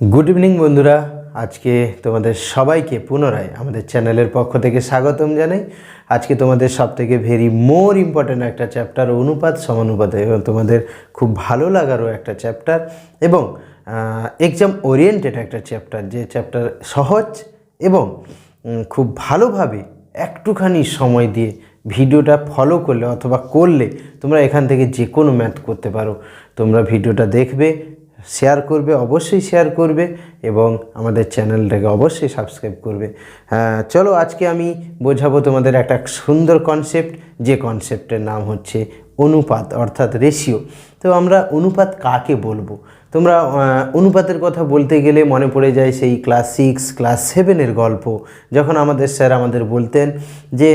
Good evening বন্ধুরা। আজকে তোমাদের সবাইকে পুনরায় আমাদের চ্যানেলের পক্ষ থেকে স্বাগতম জানাই। আজকে তোমাদের সব থেকে ভেরি মোর ইম্পর্ট্যান্ট একটা চ্যাপ্টার অনুপাত সমানুপাত, এবং তোমাদের খুব ভালো লাগারও একটা চ্যাপ্টার এবং এক্সাম ওরিয়েন্টেড একটা চ্যাপ্টার যে চ্যাপ্টার সহজ এবং খুব ভালোভাবে একটুখানি সময় দিয়ে ভিডিওটা ফলো করলে অথবা করলে তোমরা এখান থেকে যে কোনো ম্যাথ করতে পারো। তোমরা ভিডিওটা দেখবে শেয়ার করবে অবশ্যই শেয়ার করবে এবং আমাদের চ্যানেলটাকে অবশ্যই সাবস্ক্রাইব করবে। হ্যাঁ, চলো আজকে আমি বোঝাবো তোমাদের একটা সুন্দর কনসেপ্ট যে কনসেপ্টের নাম হচ্ছে অনুপাত অর্থাৎ রেশিও তো আমরা অনুপাত কাকে বলব? তোমরা অনুপাতের কথা বলতে গেলে মনে পড়ে যায় সেই ক্লাস সিক্স ক্লাস সেভেনের গল্প যখন আমাদের স্যার আমাদের বলতেন যে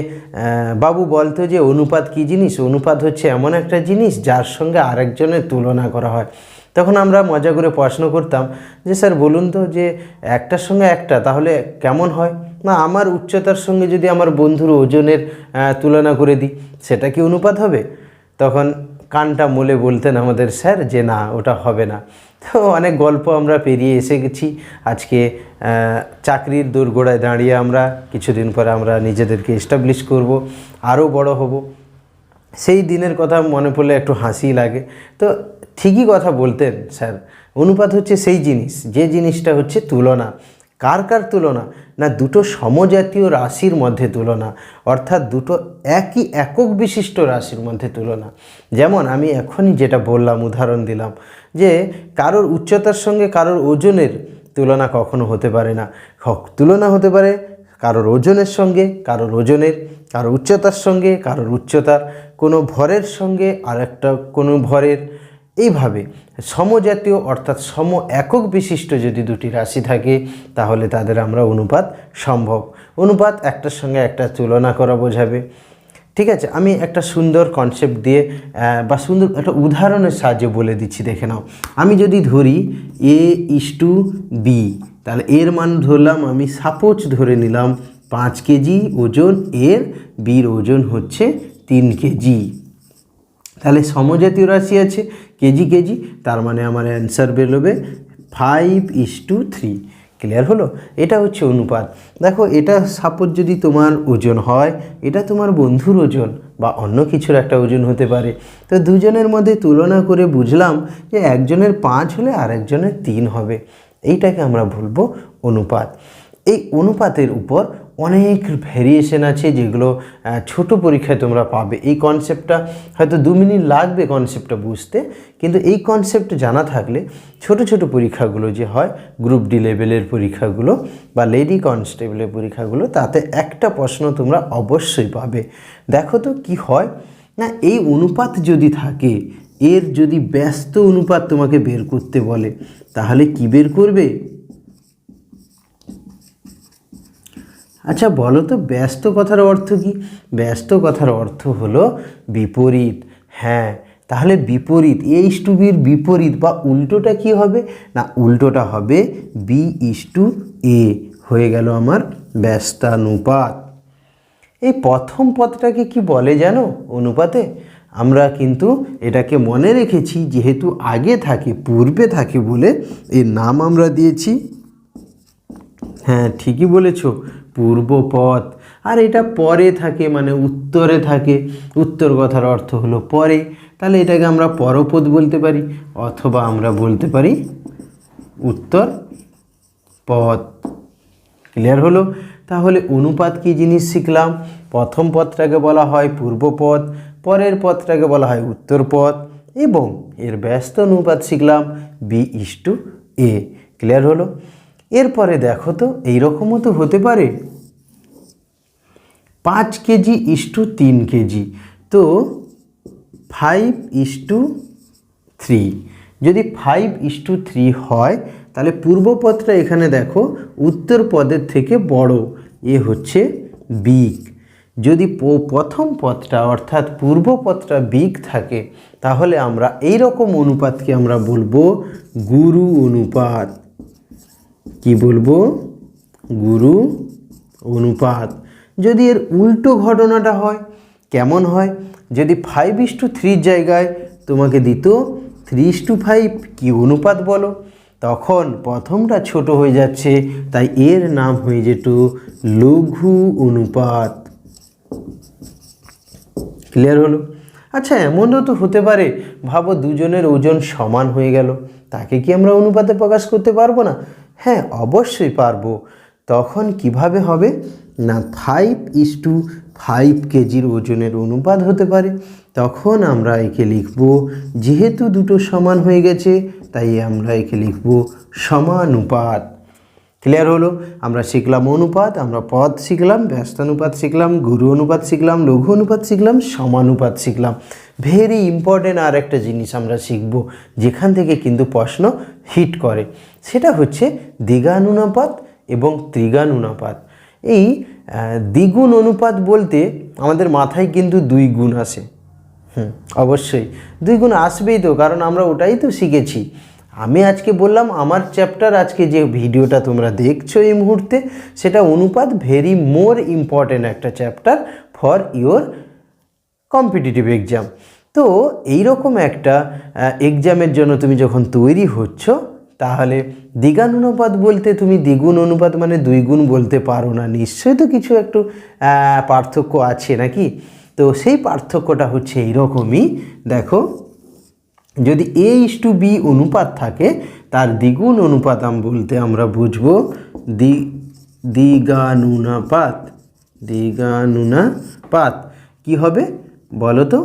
বাবু বলতো যে অনুপাত কী জিনিস? অনুপাত হচ্ছে এমন একটা জিনিস যার সঙ্গে আরেকজনের তুলনা করা হয়। তখন আমরা মজা করে প্রশ্ন করতাম যে, স্যার, বলুন তো যে, একটার সঙ্গে একটা তাহলে কেমন হয়? না, আমার উচ্চতার সঙ্গে যদি আমার বন্ধুর ওজনের তুলনা করে দিই, সেটা কি অনুপাত হবে? তখন কানটা মোলে বলতেন আমাদের, স্যার, যে না, ওটা হবে না। তো অনেক গল্প আমরা পেরিয়ে এসে গেছি। আজকে চাকরির দোরগোড়ায় দাঁড়িয়ে আমরা কিছুদিন পরে আমরা নিজেদেরকে এস্টাবলিশ করব, আরও বড় হব। সেই দিনের কথা মনে পড়লে একটু হাসি লাগে। তো ঠিকই কথা বলতেন, স্যার। অনুপাত হচ্ছে সেই জিনিস, যে জিনিসটা হচ্ছে তুলনা। কার কার তুলনা? না, দুটো সমজাতীয় রাশির মধ্যে তুলনা, অর্থাৎ দুটো একই একক বিশিষ্ট রাশির মধ্যে তুলনা। যেমন আমি এখনই যেটা বললাম, উদাহরণ দিলাম, যে কারোর উচ্চতার সঙ্গে কারোর ওজনের তুলনা কখনো হতে পারে না। তুলনা হতে পারে কারোর ওজনের সঙ্গে, কারোর ওজনের, কারোর উচ্চতার সঙ্গে, কারোর উচ্চতার। কোনো ভরের সঙ্গে আর একটা কোনো ভরের। এইভাবে সমজাতীয় অর্থাৎ সম একক বিশিষ্ট যদি দুটি রাশি থাকে, তাহলে তাদের আমরা অনুপাত সম্ভব। অনুপাত একটার সঙ্গে একটা তুলনা করা বোঝাবে। ঠিক আছে, আমি একটা সুন্দর কনসেপ্ট দিয়ে বা সুন্দর একটা উদাহরণের সাহায্যে বলে দিচ্ছি, দেখে নাও। আমি যদি ধরি এ ইস টু বি তাহলে এর মান ধরলাম আমি সাপোজ ধরে নিলাম পাঁচ কেজি ওজন এর বির ওজন হচ্ছে তিন কেজি। তাহলে সমজাতীয় রাশি আছে, কেজি কেজি, তার মানে আমার অ্যান্সার বেরোবে five is to three clear হলো? এটা হচ্ছে অনুপাত। দেখো, এটা সাপোজ যদি তোমার ওজন হয়, এটা তোমার বন্ধুর ওজন বা অন্য কিছুর একটা ওজন হতে পারে। তো দুজনের মধ্যে তুলনা করে বুঝলাম যে একজনের পাঁচ হলে আরেকজনের তিন হবে। এইটাকে আমরা বলব অনুপাত। এই অনুপাতের উপর অনেক ভেরিয়েশন আছে যেগুলো ছোট পরীক্ষায় তোমরা পাবে। এই কনসেপ্টটা হয়তো দু মিনিট লাগবে কনসেপ্টটা বুঝতে, কিন্তু এই কনসেপ্ট জানা থাকলে ছোট ছোট পরীক্ষাগুলো যে হয় গ্রুপ ডি লেভেলের পরীক্ষাগুলো বা লেডি কনস্টেবলের পরীক্ষাগুলো, তাতে একটা প্রশ্ন তোমরা অবশ্যই পাবে। দেখো তো কি হয়, না এই অনুপাত যদি থাকে, এর যদি ব্যস্ত অনুপাত তোমাকে বের করতে বলে, তাহলে কি বের করবে? আচ্ছা বলো তো, ব্যস্ত কথার অর্থ কি? ব্যস্ত কথার অর্থ হলো বিপরীত। হ্যাঁ তাহলে বিপরীত এ ইস টু বির বিপরীত বা উল্টোটা কি হবে? না, উল্টোটা হবে বি ইস টু এ হয়ে গেল আমার ব্যস্তানুপাত। এই প্রথম পদটাকে কি বলে জানো অনুপাতে? আমরা কিন্তু এটাকে মনে রেখেছি, যেহেতু আগে থাকে, পূর্বে থাকে বলে এর নাম আমরা দিয়েছি। হ্যাঁ ঠিকই বলেছ। পূর্বপথ। আর এটা পরে থাকে মানে উত্তরে থাকে। উত্তর কথার অর্থ হলো পরে। তাহলে এটাকে আমরা পরপদ বলতে পারি, অথবা আমরা বলতে পারি উত্তর পথ। ক্লিয়ার হলো? তাহলে অনুপাত কি জিনিস শিখলাম? প্রথম পথটাকে বলা হয় পূর্বপথ, পরের পথটাকে বলা হয় উত্তর পথ এবং এর ব্যস্ত অনুপাত শিখলাম B is to A clear হলো? এরপরে দেখো তো, এইরকমও তো হতে পারে। পাঁচ কেজি ইস টু তিন কেজি। তো ফাইভ ইস টু থ্রি যদি ফাইভ ইস টু থ্রি হয়, তাহলে পূর্ব পদটা এখানে দেখো, উত্তর পদের থেকে বড়। এ হচ্ছে বিগ যদি প্রথম পদটা অর্থাৎ পূর্ব পদটা বিগ থাকে, তাহলে আমরা এই রকম অনুপাতকে আমরা বলব গুরু অনুপাত। কি বলব? গুরু অনুপাত। যদি এর উল্টো ঘটনাটা হয়, কেমন হয়? যদি ফাইভ ইস টু থ্রির জায়গায় তোমাকে দিত থ্রি ইস টু ফাইভ কী অনুপাত বলো? তখন প্রথমটা ছোট হয়ে যাচ্ছে, তাই এর নাম হয়ে যেত লঘু অনুপাত। ক্লিয়ার হলো? আচ্ছা এমনও তো হতে পারে। ভাবো দুজনের ওজন সমান হয়ে গেল। তাকে কি আমরা অনুপাতে প্রকাশ করতে পারব না? হ্যাঁ অবশ্যই পারব। তখন কীভাবে হবে? না ফাইভ ইস টু ফাইভ কেজির ওজনের অনুপাত হতে পারে। তখন আমরা একে লিখব, যেহেতু দুটো সমান হয়ে গেছে, তাই আমরা একে লিখব সমানুপাত। ক্লিয়ার হলো? আমরা শিখলাম অনুপাত, আমরা পদ শিখলাম, ব্যস্তানুপাত শিখলাম, গুরু অনুপাত শিখলাম, লঘু অনুপাত শিখলাম, সমানুপাত শিখলাম। ভেরি ইম্পর্টেন্ট আর একটা জিনিস আমরা শিখব, যেখান থেকে কিন্তু প্রশ্ন হিট করে। সেটা হচ্ছে দ্বিগানুনাপাত এবং ত্রিগানুনাপাত। এই দ্বিগুণ অনুপাত বলতে আমাদের মাথায় কিন্তু দুই গুণ আসে। হুম, অবশ্যই। দুই গুণ আসবেই তো, কারণ আমরা ওটাই তো শিখেছি। আমি আজকে বললাম, আমার চ্যাপ্টার আজকে যে ভিডিওটা তোমরা দেখছ এই মুহূর্তে, সেটা অনুপাত ভেরি মোর ইম্পর্ট্যান্ট একটা chapter for your competitive exam তো এইরকম একটা এক্সামের জন্য তুমি যখন তৈরি হচ্ছ, তাহলে দ্বিগান অনুপাত বলতে তুমি দ্বিগুণ অনুপাত মানে দুই গুণ বলতে পারো না। নিশ্চয়ই তো কিছু একটু পার্থক্য আছে নাকি? তো সেই পার্থক্যটা হচ্ছে এইরকমই। দেখো যদি এ ইস টু বি অনুপাত থাকে, তার দ্বিগুণ অনুপাত আম বলতে আমরা বুঝব দ্বি দ্বিগানুনাপাত দ্বিগানুনাপাত কি হবে? বলো তো।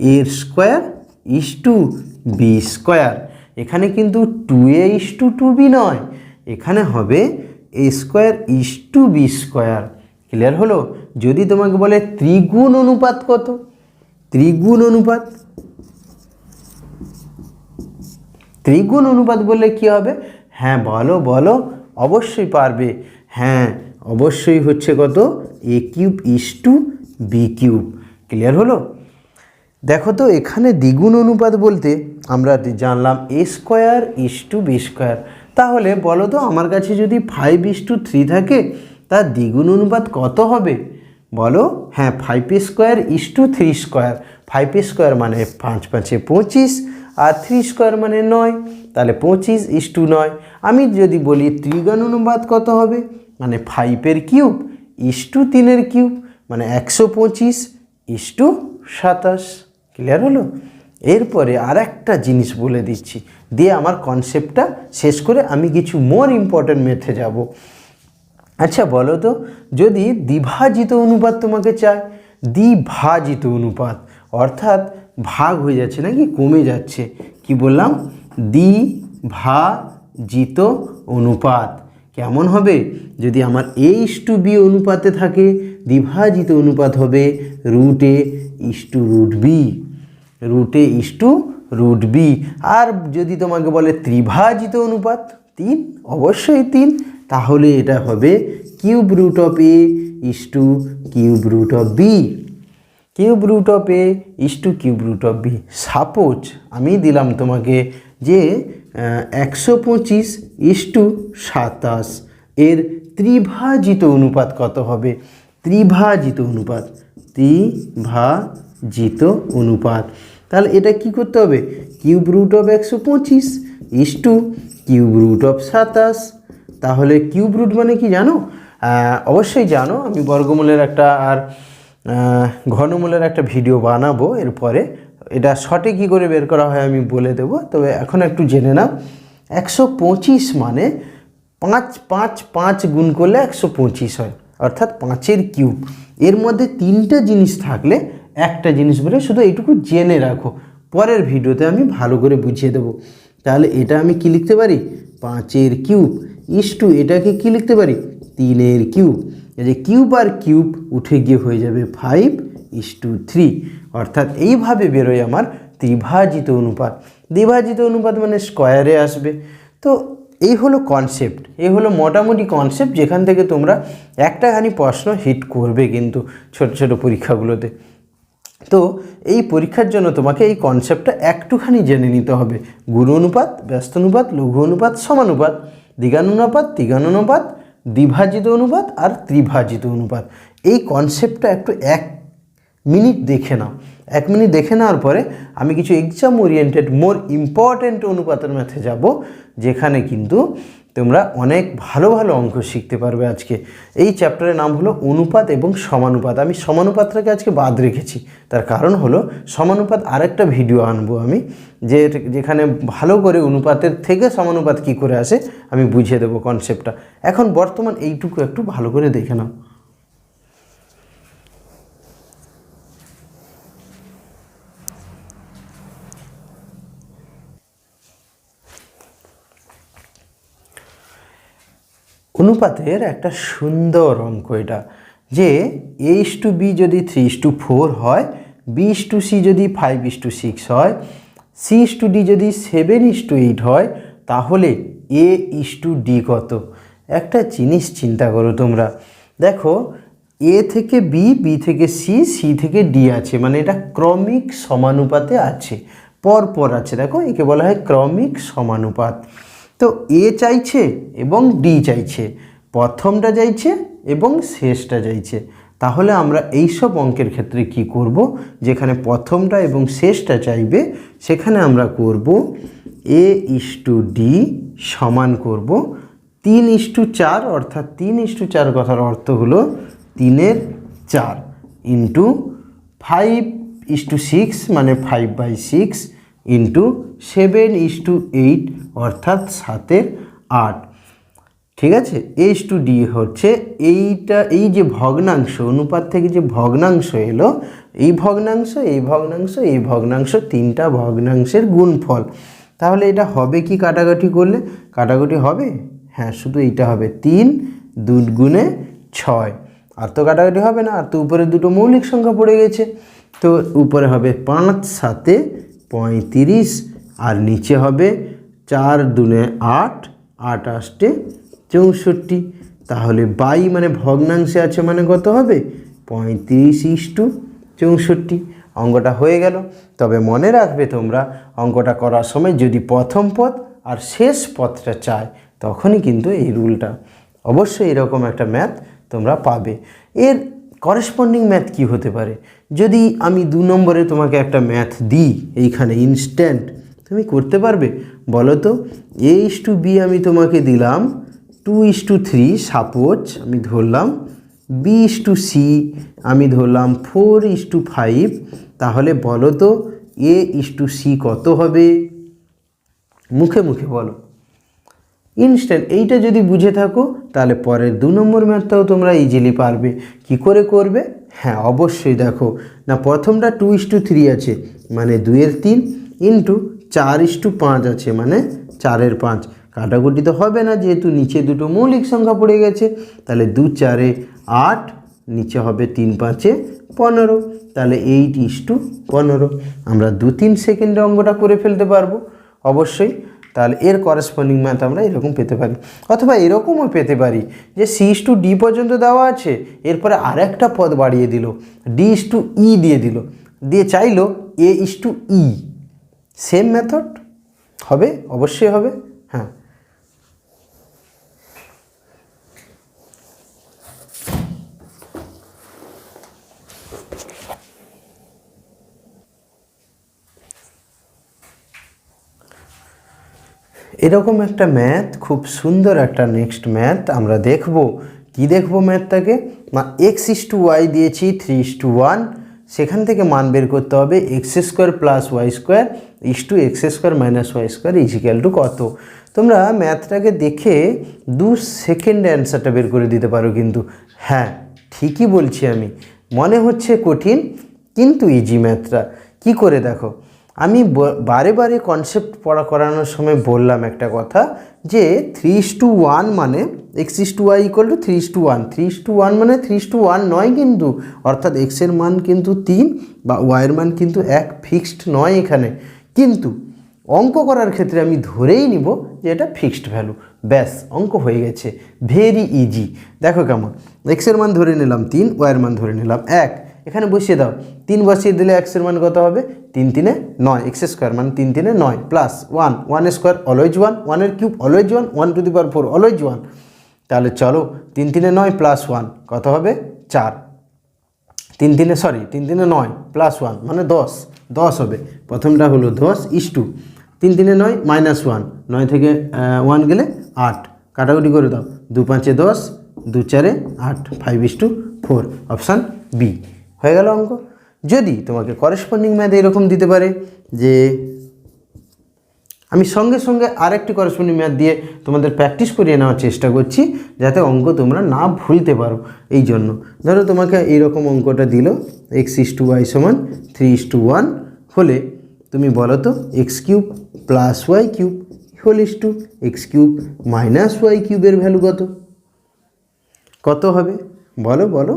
এর square is to B square এখানে কিন্তু two A is to two B নয়। এখানে হবে A square is to B square clear হলো? যদি তোমাকে বলে ত্রিগুণ অনুপাত কত? ত্রিগুণ অনুপাত। ত্রিগুণ অনুপাত বললে কি হবে? হ্যাঁ বলো বলো, অবশ্যই পারবে। হ্যাঁ অবশ্যই হচ্ছে কত? A cube is to B cube clear হলো? দেখো তো, এখানে দ্বিগুণ অনুপাত বলতে আমরা জানলাম A square is to B square তাহলে বলো তো, আমার কাছে যদি ফাইভ ইস টু থ্রি থাকে, তার দ্বিগুণ অনুপাত কত হবে? বলো হ্যাঁ five square is to three square five square মানে পাঁচ পাঁচে পঁচিশ আর থ্রি স্কোয়ার মানে নয়, তাহলে পঁচিশ ইস টু নয়। আমি যদি বলি ত্রিগুণ অনুপাত কত হবে? মানে ফাইভের কিউব ইস টু তিনের কিউব মানে একশো পঁচিশ ইস টু সাতাশ। ক্লিয়ার হলো? এরপরে আর একটা জিনিস বলে দিচ্ছি। দিয়ে আমার কনসেপ্টটা শেষ করে আমি কিছু মোর ইম্পর্ট্যান্ট মেথে যাব। আচ্ছা বলো তো, যদি দ্বিভাজিত অনুপাত তোমাকে চায়, দ্বিভাজিত অনুপাত, অর্থাৎ ভাগ হয়ে যাচ্ছে নাকি? কমে যাচ্ছে। কি বললাম? দ্বিভাজিত অনুপাত। কেমন হবে? যদি আমার এ ইস টু বি অনুপাতে থাকে, দ্বিভাজিত অনুপাত হবে root is to root B root is to root B আর যদি তোমাকে বলে ত্রিভাজিত অনুপাত, তিন? অবশ্যই তিন। তাহলে এটা হবে cube root of A is to cube root of B cube root of A is to cube root of B suppose আমি দিলাম তোমাকে যে একশো পঁচিশ ইস টু সাতাশ। এর ত্রিভাজিত অনুপাত কত হবে? ত্রিভাজিত অনুপাত। ত্রিভাজিত অনুপাত। তাহলে এটা কি করতে হবে? কিউব রুট অফ একশো পঁচিশ is to cube root of সাতাশ। তাহলে কিউব রুট মানে কি জানো? অবশ্যই জানো, আমি বর্গমূলের একটা আর ঘনমূলের একটা ভিডিও বানাবো এরপরে। এটা শর্টে কী করে বের করা হয় আমি বলে দেবো, তবে এখন একটু জেনে নাও। একশো পঁচিশ মানে পাঁচ পাঁচ পাঁচ গুণ করলে একশো পঁচিশ হয়, অর্থাৎ পাঁচের কিউব। এর মধ্যে তিনটে জিনিস থাকলে একটা জিনিস বলে শুধু এইটুকু জেনে রাখো। পরের ভিডিওতে আমি ভালো করে বুঝিয়ে দেবো। তাহলে এটা আমি কি লিখতে পারি? পাঁচের কিউব। ইস টু, এটাকে কি লিখতে পারি? তিনের কিউব। যে কিউব আর কিউব উঠে গিয়ে হয়ে যাবে ফাইভ ইস টু থ্রি। অর্থাৎ এইভাবে বেরোয় আমার ত্রিভাজিত অনুপাত। দ্বিভাজিত অনুপাত মানে স্কোয়ারে আসবে। তো এই হলো কনসেপ্ট এই হলো মোটামুটি কনসেপ্ট যেখান থেকে তোমরা একটাখানি প্রশ্ন হিট করবে কিন্তু ছোট ছোট পরীক্ষাগুলোতে। তো এই পরীক্ষার জন্য তোমাকে এই কনসেপ্টটা একটুখানি জেনে নিতে হবে। গুরু অনুপাত, ব্যস্ত অনুপাত, লঘু অনুপাত সমানুপাত দ্বিগানুপাত তিগানুপাত দ্বিভাজিত অনুপাত আর ত্রিভাজিত অনুপাত। এই কনসেপ্টটা একটু এক মিনিট দেখে নাও। এক মিনিট দেখে নেওয়ার পরে আমি কিছু এক্সাম ওরিয়েন্টেড মোর ইম্পর্ট্যান্ট অনুপাতের ম্যাথে যাব, যেখানে কিন্তু তোমরা অনেক ভালো ভালো অঙ্ক শিখতে পারবে আজকে। এই চ্যাপ্টারের নাম হলো অনুপাত এবং সমানুপাত। আমি সমানুপাতটাকে আজকে বাদ রেখেছি। তার কারণ হলো সমানুপাত আরেকটা ভিডিও আনব আমি, যে যেখানে ভালো করে অনুপাতের থেকে সমানুপাত কি করে আসে আমি বুঝিয়ে দেবো কনসেপ্টটা এখন বর্তমান এইটুকু একটু ভালো করে দেখে নাও। অনুপাতের একটা সুন্দর অঙ্ক এটা, যে এ ইস টু বি যদি থ্রি ইস টু ফোর হয় বি ইস টু সি যদি ফাইভ ইস টু সিক্স হয় সি ইস টু ডি যদি সেভেন ইস টু এইট হয়, তাহলে এ ইস টু ডি কত? একটা জিনিস চিন্তা করো তোমরা। দেখো এ থেকে বি বি থেকে সি সি থেকে ডি আছে মানে এটা ক্রমিক সমানুপাতে আছে পর পর আছে। দেখো, একে বলা হয় ক্রমিক সমানুপাত। তো এ চাইছে এবং ডি চাইছে। প্রথমটা চাইছে এবং শেষটা চাইছে। তাহলে আমরা এই সব অঙ্কের ক্ষেত্রে কি করব? যেখানে প্রথমটা এবং শেষটা চাইবে, সেখানে আমরা করব এ ইস টু ডি সমান করব তিন ইস টু চার, অর্থাৎ তিন ইস টু চার কথার অর্থ হলো তিনের চার into five is to six মানে five by six into seven is to eight অর্থাৎ সাতের আট। ঠিক আছে? এইচ টু ডি হচ্ছে এইটা, এই যে ভগ্নাংশ, অনুপাত থেকে যে ভগ্নাংশ এলো, এই ভগ্নাংশ এই ভগ্নাংশ এই ভগ্নাংশ, তিনটা ভগ্নাংশের গুণফল। তাহলে এটা হবে কি কাটাকাটি করলে? কাটাকাটি হবে? হ্যাঁ শুধু এইটা হবে। তিন দু গুণে ছয়। আর তো কাটাকাটি হবে না, আর তো উপরে দুটো মৌলিক সংখ্যা পড়ে গেছে। তো উপরে হবে পাঁচ, সাতে পঁয়ত্রিশ আর নিচে হবে চার দুনে আট আট আষ্টে চৌষট্টি। তাহলে বাই মানে ভগ্নাংশে আছে মানে কত হবে? পঁয়ত্রিশ ইস্টু চৌষট্টি। অঙ্কটা হয়ে গেল। তবে মনে রাখবে তোমরা, অঙ্কটা করার সময় যদি প্রথম পথ আর শেষ পথটা চায়, তখনই কিন্তু এই রুলটা। অবশ্যই এরকম একটা ম্যাথ তোমরা পাবে। এর করেসপন্ডিং ম্যাথ কি হতে পারে? যদি আমি দু নম্বরে তোমাকে একটা ম্যাথ দিই, এইখানে ইনস্ট্যান্ট তুমি করতে পারবে। বলো তো এ ইস টু বি আমি তোমাকে দিলাম two is to three suppose আমি ধরলাম বি ইস টু সি আমি ধরলাম ফোর ইস টু ফাইভ তাহলে বলো তো এ ইস টু সি কত হবে? মুখে মুখে বলো। ইনস্ট্যান্ট এইটা যদি বুঝে থাকো, তাহলে পরের দু নম্বর ম্যাথটাও তোমরা ইজিলি পারবে। কি করে করবে? হ্যাঁ অবশ্যই দেখো। না, প্রথমটা টু ইস টু থ্রি আছে মানে দুইয়ের তিন ইন্টু চার ইস টু পাঁচ আছে মানে চারের পাঁচ। কাটাকুটি তো হবে না, যেহেতু নিচে দুটো মৌলিক সংখ্যা পড়ে গেছে, তাহলে দু চারে আট, নিচে হবে তিন পাঁচে পনেরো, তাহলে এইট ইস টু পনেরো। আমরা দু তিন সেকেন্ডে অঙ্কটা করে ফেলতে পারব, অবশ্যই। তাহলে এর করেসপন্ডিং ম্যাথ আমরা এরকম পেতে পারি। অথবা এরকমও পেতে পারি যে সি ইস টু ডি পর্যন্ত দেওয়া আছে, এরপরে আরেকটা পদ বাড়িয়ে দিল ডি ইস টু ই দিয়ে দিল, দিয়ে চাইলো A is to E same method হবে? অবশ্যই হবে। হ্যাঁ। এরকম একটা ম্যাথ খুব সুন্দর একটা নেক্সট ম্যাথ আমরা দেখব। কি দেখব ম্যাথটাকে না এক্স ইস টু ওয়াই দিয়েছি থ্রি ইস টু ওয়ান সেখান থেকে মান বের করতে হবে X square plus Y square is to X square minus Y square equal to কত? তোমরা ম্যাথটাকে দেখে দু সেকেন্ড অ্যান্সারটা বের করে দিতে পারো কিন্তু। হ্যাঁ ঠিকই বলছি আমি। মনে হচ্ছে কঠিন, কিন্তু ইজি ম্যাথটা কি করে দেখো? আমি বারে বারে কনসেপ্ট পড়া, করানোর সময় বললাম একটা কথা যে থ্রি টু ওয়ান মানে X is to Y equal to three two one three two one মানে থ্রি টু ওয়ান নয় কিন্তু, অর্থাৎ এক্সের মান কিন্তু তিন বা ওয়াইয়ের মান কিন্তু এক ফিক্সড নয় এখানে। কিন্তু অঙ্ক করার ক্ষেত্রে আমি ধরেই নিব যে এটা ফিক্সড ভ্যালু ব্যাস, অঙ্ক হয়ে গেছে। ভেরি ইজি দেখো কেমন। এক্সের মান ধরে নিলাম তিন ওয়াইয়ের মান ধরে নিলাম এক। এখানে বসিয়ে দাও। তিন বসিয়ে দিলে এক্সের মান কত হবে? তিন তিনে নয়। এক্স স্কোয়ার মানে তিন তিনে নয়। Plus one one square always one ওয়ানের cube always one one to the power four always one তাহলে চলো, তিন তিনে নয় প্লাস ওয়ান কত হবে? চার। তিন তিনে সরি তিন তিনে নয় প্লাস ওয়ান মানে দশ। দশ হবে। প্রথমটা হলো দশ ইস টু তিন তিনে নয় মাইনাস ওয়ান নয় থেকে ওয়ান গেলে আট। কাটাকুটি করে দাও। দু পাঁচে দশ, দু চারে আট। Five is to four option B হয়ে গেল অঙ্ক। যদি তোমাকে করেসপন্ডিং ম্যাথ এরকম দিতে পারে যে আমি সঙ্গে সঙ্গে আরেকটি করসপন্ডিং ম্যাথ দিয়ে তোমাদের প্র্যাকটিস করিয়ে নেওয়ার চেষ্টা করছি, যাতে অঙ্ক তোমরা না ভুলতে পারো। এই জন্য ধরো তোমাকে এইরকম অঙ্কটা দিল এক্স ইস টু ওয়াই সমান থ্রি ইস টু ওয়ান হলে তুমি বলো তো X cube plus Y cube whole is to X cube minus Y কিউবের ভ্যালু কত? কত হবে? বলো বলো।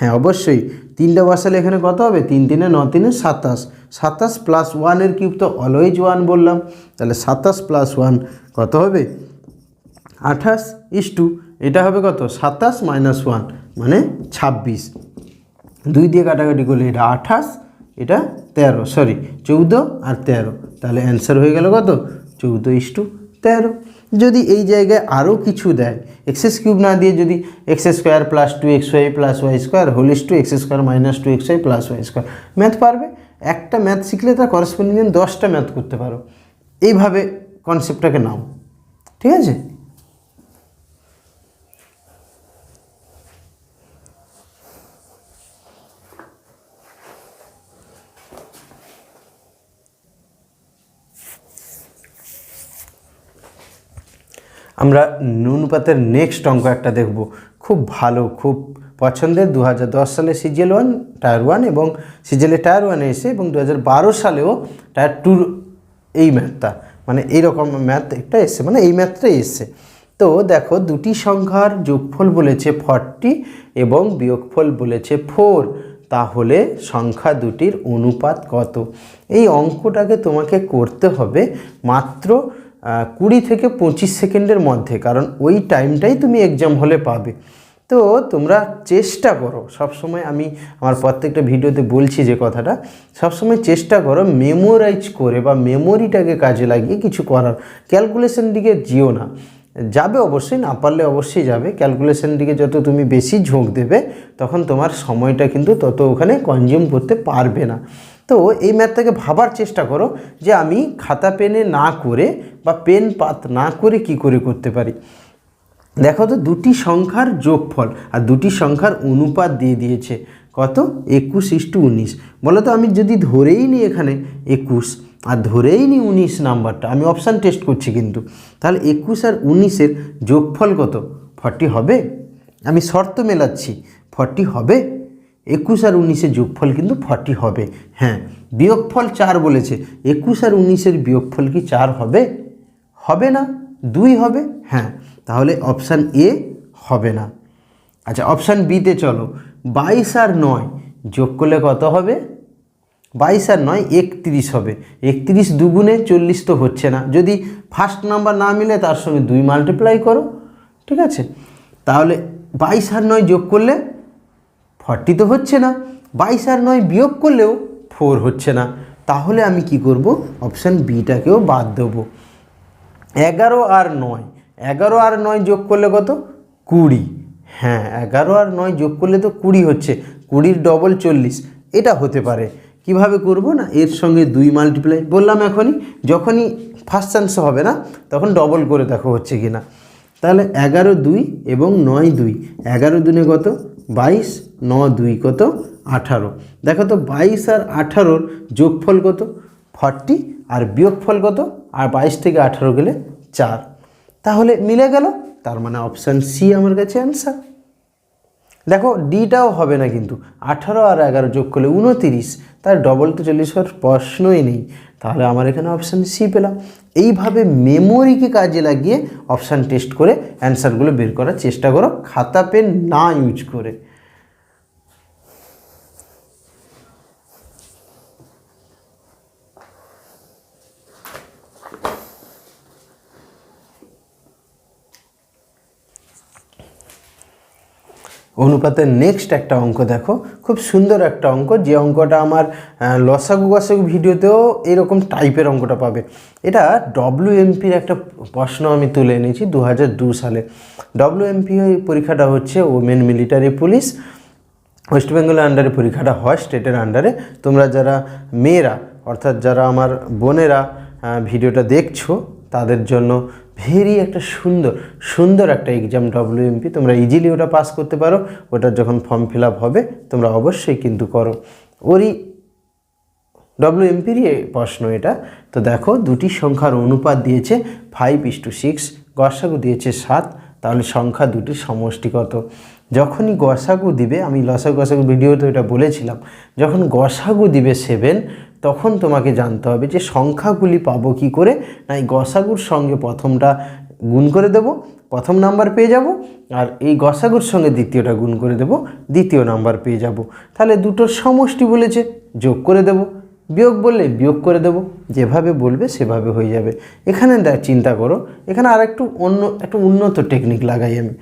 হ্যাঁ অবশ্যই। তিনটা বসালে এখানে কত হবে? তিন তিনে ন তিনে সাতাশ। সাতাশ প্লাস ওয়ানের কিউব তো অলওয়েজ ওয়ান বললাম। তাহলে সাতাশ প্লাস ওয়ান কত হবে? আঠাশ ইস টু এটা হবে কত? সাতাশ মাইনাস ওয়ান মানে ছাব্বিশ। দুই দিয়ে কাটাকাটি করলে এটা আঠাশ, এটা তেরো সরি চৌদ্দো আর তেরো। তাহলে অ্যান্সার হয়ে গেল কত? চৌদ্দো ইস টু তেরো। যদি এই জায়গায় আরও কিছু দেয় এক্স কিউব না দিয়ে যদি X square plus two X Y plus Y square whole is to X square minus two X Y plus Y square math পারবে? একটা ম্যাথ শিখলে তার করসপন্ডিং দশটা ম্যাথ করতে পারো। এইভাবে কনসেপ্টটাকে নাও। ঠিক আছে? আমরা নুনপাতের নেক্সট অঙ্ক একটা দেখব। খুব ভালো, খুব পছন্দের। দু হাজার দশ সালে সিজিএল ওয়ান টায়ার ওয়ান এবং সিজিএলে টায়ার ওয়ানে এসে এবং দু হাজার বারো সালেও টায়ার টুর এই ম্যাথটা মানে এইরকম ম্যাথ একটা এসছে মানে এই ম্যাথটাই এসছে। তো দেখো, দুটি সংখ্যার যোগফল বলেছে ফর্টি এবং বিয়োগফল বলেছে ফোর তাহলে সংখ্যা দুটির অনুপাত কত? এই অঙ্কটাকে তোমাকে করতে হবে মাত্র কুড়ি থেকে পঁচিশ সেকেন্ডের মধ্যে, কারণ ওই টাইমটাই তুমি এক্সাম হলে পাবে। তো তোমরা চেষ্টা করো, সবসময় আমি আমার প্রত্যেকটা ভিডিওতে বলছি যে কথাটা, সবসময় চেষ্টা করো মেমোরাইজ করে বা মেমোরিটাকে কাজে লাগিয়ে কিছু করার। ক্যালকুলেশন দিকে যেও না। যাবে অবশ্যই, না পারলে অবশ্যই যাবে। ক্যালকুলেশন দিকে যত তুমি বেশি ঝোঁক দেবে, তখন তোমার সময়টা কিন্তু তত ওখানে কনজিউম করতে পারবে না। তো এই ম্যাথটাকে ভাবার চেষ্টা করো যে আমি খাতা পেনে না করে বা পেন পাত না করে কি করে করতে পারি। দেখো তো দুটি সংখ্যার যোগফল আর দুটি সংখ্যার অনুপাত দিয়ে দিয়েছে। কত? একুশ ইস্টু উনিশ। বলো তো আমি যদি ধরেই নিই এখানে একুশ আর ধরেই নিই উনিশ নাম্বারটা, আমি অপশান টেস্ট করছি কিন্তু। তাহলে একুশ আর উনিশের যোগফল কত? ফর্টি হবে। আমি শর্ত মেলাচ্ছি ফর্টি হবে। একুশ আর উনিশের যোগফল কিন্তু ফর্টি হবে। হ্যাঁ বিয়োগফল চার বলেছে। একুশ আর উনিশের বিয়োগফল কি চার হবে? হবে না। দুই হবে? হ্যাঁ তাহলে অপশান এ হবে না। আচ্ছা অপশান বিতে চলো। বাইশ আর নয় যোগ করলে কত হবে? বাইশ আর নয় একত্রিশ হবে। একত্রিশ দুগুণে চল্লিশ তো হচ্ছে না। যদি ফার্স্ট নাম্বার না মিলে তার সঙ্গে দুই মাল্টিপ্লাই করো, ঠিক আছে? তাহলে বাইশ আর নয় যোগ করলে ফর্টি তো হচ্ছে না। বাইশ আর নয় বিয়োগ করলেও ফোর হচ্ছে না। তাহলে আমি কি করব? অপশান বিটাকেও বাদ দেবো। এগারো আর নয়। এগারো আর নয় যোগ করলে কত? কুড়ি। হ্যাঁ এগারো আর নয় যোগ করলে তো কুড়ি হচ্ছে। কুড়ির ডবল চল্লিশ। এটা হতে পারে। কীভাবে করব না? এর সঙ্গে দুই মাল্টিপ্লাই বললাম এখনই, যখনই ফার্স্ট চান্স হবে না, তখন ডবল করে দেখো হচ্ছে কি না তাহলে এগারো দুই এবং নয় দুই। এগারো দুনে কত? বাইশ ন দুই কত? আঠারো। দেখো তো বাইশ আর আঠারোর যোগফল কত? ফর্টি। আর বিয়োগফল কত? আর বাইশ থেকে আঠারো গেলে চার। তাহলে মিলে গেল? তার মানে অপশান সি আমার কাছে অ্যান্সার দেখো ডিটাও হবে না কিন্তু। আঠারো আর এগারো যোগ করলে উনতিরিশ। তার ডবল তো চল্লিশ হওয়ার প্রশ্নই নেই। তাহলে আমার এখানে অপশান সি পেলাম। এইভাবে মেমোরিকে কাজে লাগিয়ে অপশান টেস্ট করে অ্যান্সারগুলো বের করার চেষ্টা করো। খাতা পেন না ইউজ করে। অনুপাতের নেক্সট একটা অঙ্ক দেখো। খুব সুন্দর একটা অঙ্ক। যে অঙ্কটা আমার লসাগু গসাগু ভিডিওতেও এরকম টাইপের অঙ্কটা পাবে। এটা ডব্লিউ এমপির একটা প্রশ্ন আমি তুলে এনেছি দু সালে। ডব্লিউ এমপি পরীক্ষাটা হচ্ছে ওমেন মিলিটারি পুলিশ ওয়েস্ট বেঙ্গলের আন্ডারে পরীক্ষাটা হয় স্টেটের আন্ডারে তোমরা যারা মেয়েরা, অর্থাৎ যারা আমার বোনেরা ভিডিওটা দেখছ, তাদের জন্য ভেরি একটা সুন্দর সুন্দর একটা এক্সাম ডব্লিউএমপি তোমরা ইজিলি ওটা পাস করতে পারো। ওটার যখন ফর্ম ফিল হবে, তোমরা অবশ্যই কিন্তু করো। ওরই ডব্লিউএমপিরই প্রশ্ন এটা। তো দেখো, দুটি সংখ্যার অনুপাত দিয়েছে ফাইভ ইস টু সিক্স গসাগু দিয়েছে সাত, তাহলে সংখ্যা দুটির সমষ্টি কত? যখনই গসাগু দিবে, আমি লসাগু গসাগু ভিডিওতে এটা বলেছিলাম, যখন গসাগু দিবে সেভেন তখন তোমাকে জানতে হবে যে সংখ্যাগুলি পাবো কি করে। না এই গসাগুর সঙ্গে প্রথমটা গুণ করে দেব, প্রথম নাম্বার পেয়ে যাব, আর এই গসাগুর সঙ্গে দ্বিতীয়টা গুণ করে দেব, দ্বিতীয় নাম্বার পেয়ে যাব। তাহলে দুটোর সমষ্টি বলেছে, যোগ করে দেব। বিয়োগ বললে বিয়োগ করে দেব, যেভাবে বলবে সেভাবে হয়ে যাবে। এখানে চিন্তা করো, এখানে আর একটু অন্য, একটু উন্নত টেকনিক লাগাই আমি।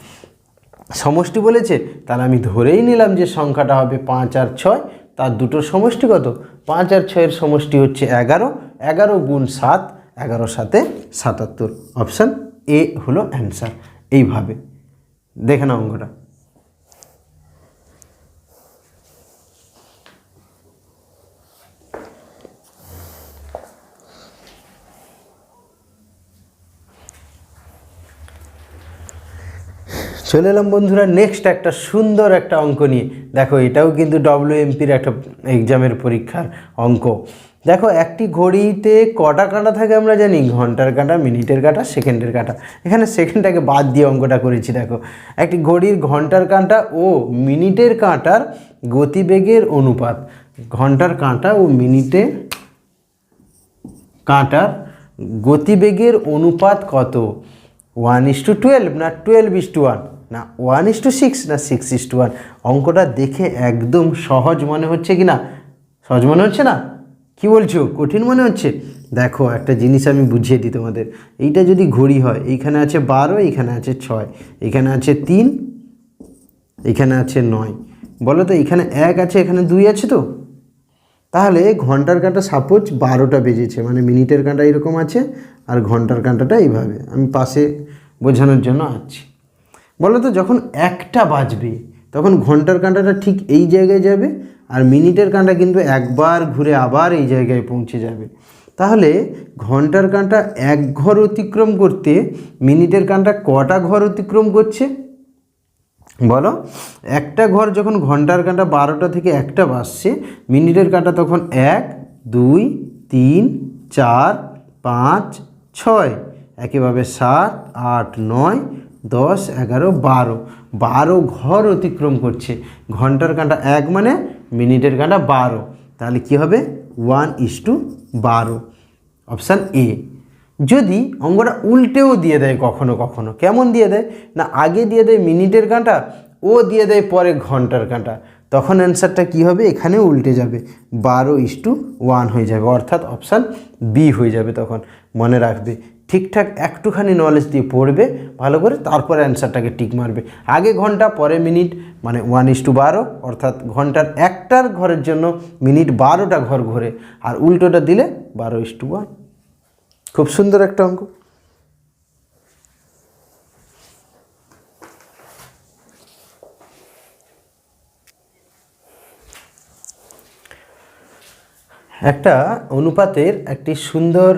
সমষ্টি বলেছে, তাহলে আমি ধরেই নিলাম যে সংখ্যাটা হবে পাঁচ আর ছয়, তার দুটোর সমষ্টি কত? পাঁচ আর ছয়ের সমষ্টি হচ্ছে এগারো এগারো গুণ সাত, এগারো সাথে সাতাত্তর। অপশান এ হলো অ্যান্সার এইভাবে। দেখে না অঙ্কটা। চলে এলাম বন্ধুরা নেক্সট একটা সুন্দর একটা অঙ্ক নিয়ে। দেখো, এটাও কিন্তু ডব্লিউএমপির একটা এক্সামের পরীক্ষার অঙ্ক। দেখো, একটি ঘড়িতে কটা কাঁটা থাকে আমরা জানি? ঘণ্টার কাঁটা, মিনিটের কাঁটা, সেকেন্ডের কাঁটা। এখানে সেকেন্ডটাকে বাদ দিয়ে অঙ্কটা করেছি, দেখো। একটি ঘড়ির ঘণ্টার কাঁটা ও মিনিটের কাঁটার গতিবেগের অনুপাত। ঘণ্টার কাঁটা ও মিনিটে কাঁটার গতিবেগের অনুপাত কত? ওয়ান ইস টু টুয়েলভ না টুয়েলভ ইস টু ওয়ান না ওয়ান ইস টু সিক্স না সিক্স ইস টু ওয়ান অঙ্কটা দেখে একদম সহজ মনে হচ্ছে কি না সহজ মনে হচ্ছে না? কি বলছো? কঠিন মনে হচ্ছে? দেখো, একটা জিনিস আমি বুঝিয়ে দিই তোমাদের। এইটা যদি ঘড়ি হয়, এইখানে আছে বারো, এইখানে আছে ছয় এখানে আছে তিন এখানে আছে নয়। বলো তো এখানে এক আছে, এখানে দুই আছে তো? তাহলে ঘণ্টার কাঁটা সাপোজ বারোটা বেজেছে মানে মিনিটের কাঁটা এরকম আছে, আর ঘণ্টার কাঁটাটা এইভাবে। আমি পাশে বোঝানোর জন্য আছি। বলো তো, যখন একটা বাজবে, তখন ঘণ্টার কাঁটাটা ঠিক এই জায়গায় যাবে আর মিনিটের কাঁটা কিন্তু একবার ঘুরে আবার এই জায়গায় পৌঁছে যাবে। তাহলে ঘণ্টার কাঁটা এক ঘর অতিক্রম করতে মিনিটের কাঁটা কটা ঘর অতিক্রম করছে? বলো, একটা ঘর যখন ঘণ্টার কাঁটা বারোটা থেকে একটা বাজছে, মিনিটের কাঁটা তখন এক, দুই, তিন, চার, পাঁচ, ছয় একইভাবে সাত, আট, নয় দশ, এগারো, বারো। বারো ঘর অতিক্রম করছে। ঘণ্টার কাঁটা এক মানে মিনিটের কাঁটা বারো। তাহলে কি হবে? ওয়ান ইস টু বারো। অপশান এ যদি অঙ্গটা উল্টেও দিয়ে দেয় কখনো কখনো, কেমন দিয়ে দেয়? না, আগে দিয়ে দেয় মিনিটের কাঁটা ও দিয়ে দেয় পরে ঘণ্টার কাঁটা তখন অ্যান্সারটা কী হবে? এখানে উল্টে যাবে। বারো ইস টু ওয়ান হয়ে যাবে। অর্থাৎ অপশান বি হয়ে যাবে তখন। মনে রাখবে। ঠিকঠাক একটুখানি নলেজ দিয়ে পড়বে, ভালো করে তারপরে অ্যান্সারটাকে টিক মারবে। আগে ঘণ্টা, পরে মিনিট মানে ওয়ান ইস টু বারো, অর্থাৎ ঘণ্টার একটার ঘরের জন্য মিনিট বারোটা ঘর ঘোরে, আর উল্টোটা দিলে বারো ইস টু ওয়ান খুব সুন্দর একটা অঙ্ক। একটা অনুপাতের একটি সুন্দর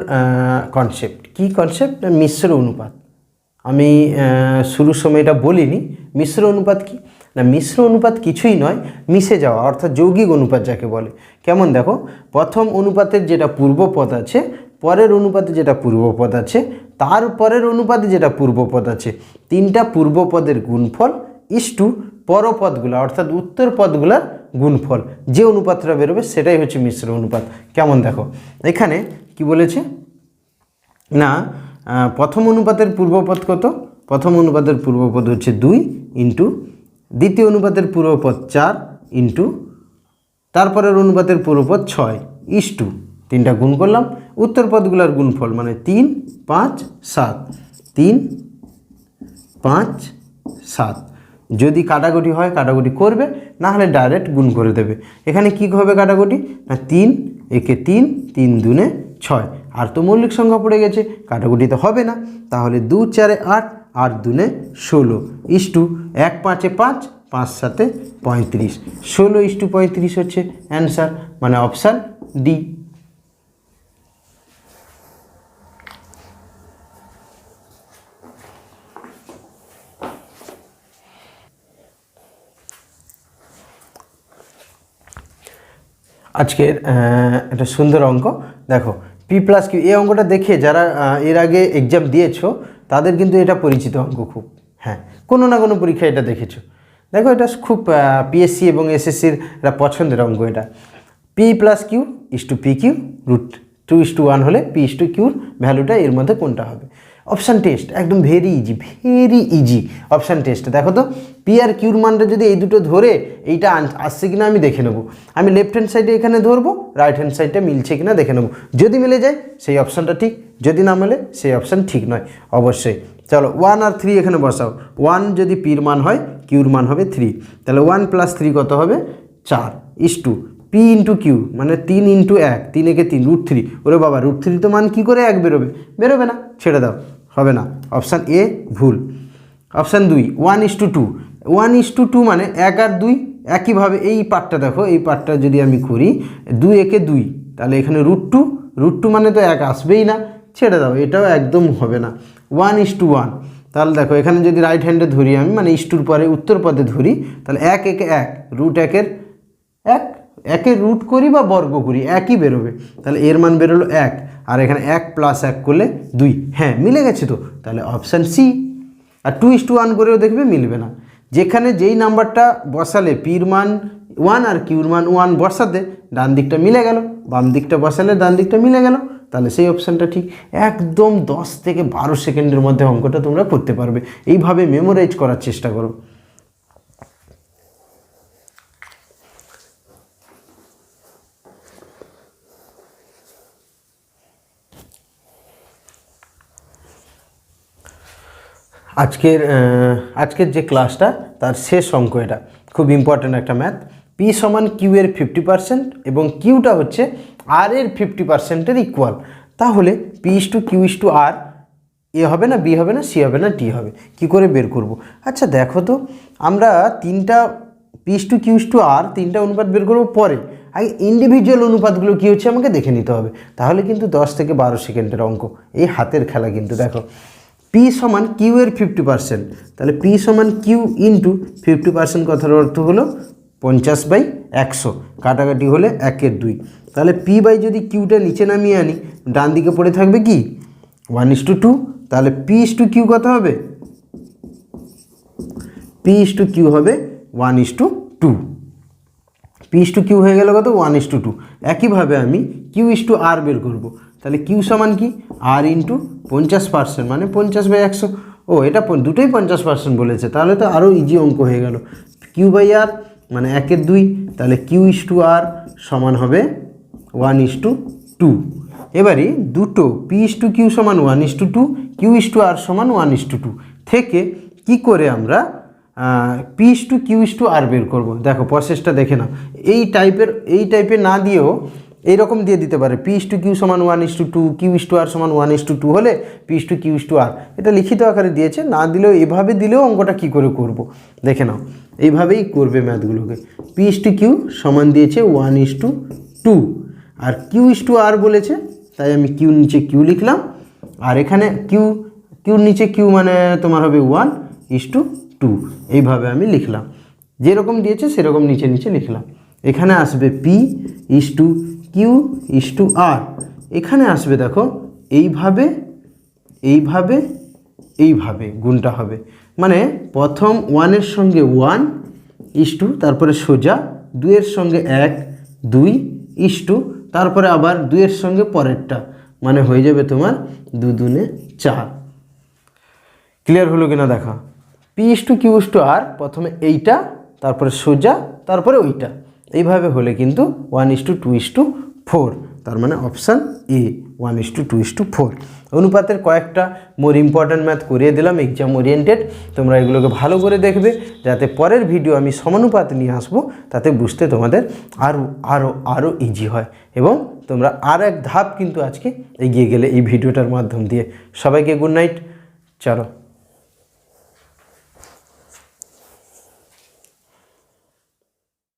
কনসেপ্ট কি কনসেপ্ট মিশ্র অনুপাত। আমি শুরুর সময় এটা বলিনি। মিশ্র অনুপাত কি? না, মিশ্র অনুপাত কিছুই নয়, মিশে যাওয়া, অর্থাৎ যৌগিক অনুপাত যাকে বলে। কেমন দেখো? প্রথম অনুপাতের যেটা পূর্বপদ আছে, পরের অনুপাতে যেটা পূর্বপদ আছে, তার পরের অনুপাতে যেটা পূর্বপদ আছে, তিনটা পূর্বপদের গুণফল, ইস টু পরপদগুলো, অর্থাৎ উত্তর পদগুলার গুণফল। যে অনুপাতটা বেরোবে সেটাই হচ্ছে মিশ্র অনুপাত। কেমন দেখো? এখানে কি বলেছে? না প্রথম অনুপাতের পূর্বপদ কত? প্রথম অনুপাতের পূর্বপদ হচ্ছে দুই ইন্টু, দ্বিতীয় অনুপাতের পূর্বপদ চার ইন্টু, তারপরের অনুপাতের পূর্বপদ ছয় ইস টু তিনটা গুণ করলাম। উত্তর পদগুলোর গুণফল মানে তিন, পাঁচ, সাত। তিন, পাঁচ, সাত। যদি কাটাকুটি হয়, কাটাকুটি করবে না হলে ডাইরেক্ট গুণ করে দেবে। এখানে কী হবে কাটাকুটি? না, তিন, একে তিন তিন দুনে ছয়। আর তো মৌলিক সংখ্যা পড়ে গেছে, কাটাকুটি তো হবে না। তাহলে দু, চারে আট আট দুনে ষোলো। ইস টু, এক পাঁচে পাঁচ পাঁচ সাতে পঁয়ত্রিশ। ষোলো ইস টু পঁয়ত্রিশ হচ্ছে অ্যান্সার মানে অপশান ডি আজকের একটা সুন্দর অঙ্ক। দেখো পি প্লাস কিউ এই অঙ্কটা দেখে যারা এর আগে এক্সাম দিয়েছ, তাদের কিন্তু এটা পরিচিত অঙ্ক খুব। হ্যাঁ কোনো না কোনো পরীক্ষায় এটা দেখেছ। দেখো, এটা খুব পিএসসি এবং এসএসসির একটা পছন্দের অঙ্ক এটা। P plus Q is to P Q root two is to one হলে পি ইস টু কিউর ভ্যালুটা এর মধ্যে কোনটা হবে? অপশান টেস্ট একদম very easy very easy option test দেখো তো পি আর কিউর মানটা যদি এই দুটো ধরে, এইটা আসছে কিনা আমি দেখে নেব। আমি লেফট হ্যান্ড সাইডে এখানে ধরবো রাইট হ্যান্ড সাইডটা মিলছে কিনা দেখে নেব। যদি মিলে যায়, সেই অপশানটা ঠিক, যদি না মেলে, সেই অপশান ঠিক নয়, অবশ্যই। চলো ওয়ান আর থ্রি এখানে বসাও। ওয়ান যদি পির মান হয় কিউর মান হবে থ্রি তাহলে ওয়ান প্লাস থ্রি কত হবে? চার is to P into Q মানে তিন ইন্টু এক, তিন একে তিন রুট থ্রি ওরে বাবা রুট থ্রি তো মান কী করে এক বেরোবে? বেরোবে না, ছেড়ে দাও, হবে না। অপশান এ ভুল। অপশান দুই one is to two one is to two মানে এক আর দুই, একইভাবে এই পার্টটা দেখো, এই পার্টটা যদি আমি করি, দুই একে দুই, তাহলে এখানে রুট টু রুট টু মানে তো এক আসবেই না, ছেড়ে দাও, এটাও একদম হবে না। ওয়ান ইস টু ওয়ান তাহলে দেখো এখানে যদি রাইট হ্যান্ডে ধরি আমি মানে ইস্টুর পরে, উত্তর পদে ধরি, তাহলে এক একে এক রুট একের এক, একের রুট করি বা বর্গ করি, একই বেরোবে, তাহলে এর মান বেরোলো এক, আর এখানে এক প্লাস এক করলে দুই হ্যাঁ মিলে গেছে তো, তাহলে অপশান সি আর টু ইস টু ওয়ান করেও দেখবে মিলবে না। যেখানে যেই নাম্বারটা বসালে পির মান ওয়ান আর কিউর মান ওয়ান বসাতে ডান দিকটা মিলে গেল, বাম দিকটা বসালে ডান দিকটা মিলে গেল, তাহলে সেই অপশানটা ঠিক একদম দশ থেকে বারো সেকেন্ডের মধ্যে অঙ্কটা তোমরা করতে পারবে। এইভাবে মেমোরাইজ করার চেষ্টা করো। আজকের আজকের যে ক্লাসটা তার শেষ অঙ্ক এটা। খুব ইম্পর্ট্যান্ট একটা ম্যাথ পি সমান কিউ এর ফিফটি পার্সেন্ট এবং কিউটা হচ্ছে আর এর ফিফটি পার্সেন্টের ইকুয়াল তাহলে P is to Q is to R A হবে না বি হবে না সি হবে না ডি হবে। কি করে বের করব? আচ্ছা দেখো তো, আমরা তিনটা পিস টু কিউস টু আর তিনটা অনুপাত বের করব পরে। আগে ইন্ডিভিজুয়াল অনুপাতগুলো কী হচ্ছে আমাকে দেখে নিতে হবে। তাহলে কিন্তু দশ থেকে বারো সেকেন্ডের অঙ্ক। এই হাতের খেলা কিন্তু, দেখো। পি সমান কিউ এর ফিফটি পার্সেন্ট তাহলে পি সমান কিউ ইন্টু ফিফটি পার্সেন্ট কথার অর্থ হলো পঞ্চাশ বাই একশো, কাটাকাটি হলে একের দুই। তাহলে পি বাই যদি কিউটা নিচে নামিয়ে আনি ডান দিকে পড়ে থাকবে কি? ওয়ান ইস টু টু তাহলে পি ইস টু কিউ কত হবে? পি ইস টু কিউ হবে one is to two P is to Q হয়ে গেল কত? ওয়ান ইস টু টু একইভাবে আমি কিউ ইস টু আর বের করব। তাহলে কিউ সমান কি? আর ইন্টু পঞ্চাশ পার্সেন্ট মানে পঞ্চাশ বাই একশো। ও, এটা দুটোই পঞ্চাশ পার্সেন্ট বলেছে। তাহলে তো আরও ইজি অঙ্ক হয়ে গেল। কিউ বাই আর মানে একের দুই, তাহলে কিউ ইস টু আর সমান হবে ওয়ান ইস টু টু এবারে দুটো পি ইস টু কিউ সমান one is to two Q is to R সমান ওয়ান ইস টু টু থেকে কি করে আমরা P is to Q is to R বের করব? দেখো প্রসেসটা দেখে নাও। এই টাইপের এই টাইপের না দিয়েও এইরকম দিয়ে দিতে পারে পি ইস টু কিউ সমান one is to two Q is to R সমান ওয়ান ইস টু টু হলে P is to Q is to R এটা লিখিত আকারে দিয়েছে না দিলেও এভাবে দিলেও অঙ্কটা কি করে করব দেখে নাও এইভাবেই করবে ম্যাথগুলোকে পি ইস টু কিউ সমান দিয়েছে ওয়ান ইস টু টু আর কিউ ইস টু আর বলেছে তাই আমি কিউ নিচে কিউ লিখলাম আর এখানে কিউ কিউর নিচে কিউ মানে তোমার হবে ওয়ান ইস টু টু এইভাবে আমি লিখলাম যেরকম দিয়েছে সেরকম নিচে নিচে লিখলাম এখানে আসবে P is to Q is to R এখানে আসবে দেখো, এইভাবে এইভাবে এইভাবে গুণটা হবে। মানে প্রথম ওয়ানের সঙ্গে ওয়ান ইস টু তারপরে সোজা দুইয়ের সঙ্গে এক, দুই ইস টু তারপরে আবার দুইয়ের সঙ্গে পরেরটা। মানে হয়ে যাবে তোমার দু দুনে চার। ক্লিয়ার হলো কিনা দেখা? P is to Q is to R প্রথমে এইটা, তারপরে সোজা, তারপরে ওইটা। এইভাবে হলে কিন্তু one is to two is to four তার মানে option A one is to two is to four অনুপাতের কয়েকটা মোর ইম্পর্ট্যান্ট ম্যাথ করিয়ে দিলাম এক্সাম ওরিয়েন্টেড তোমরা এগুলোকে ভালো করে দেখবে, যাতে পরের ভিডিও আমি সমানুপাত নিয়ে আসব, তাতে বুঝতে তোমাদের আরও আরও আরও ইজি হয়। এবং তোমরা আর এক ধাপ কিন্তু আজকে এগিয়ে গেলে এই ভিডিওটার মাধ্যম দিয়ে। সবাইকে গুড নাইট চলো।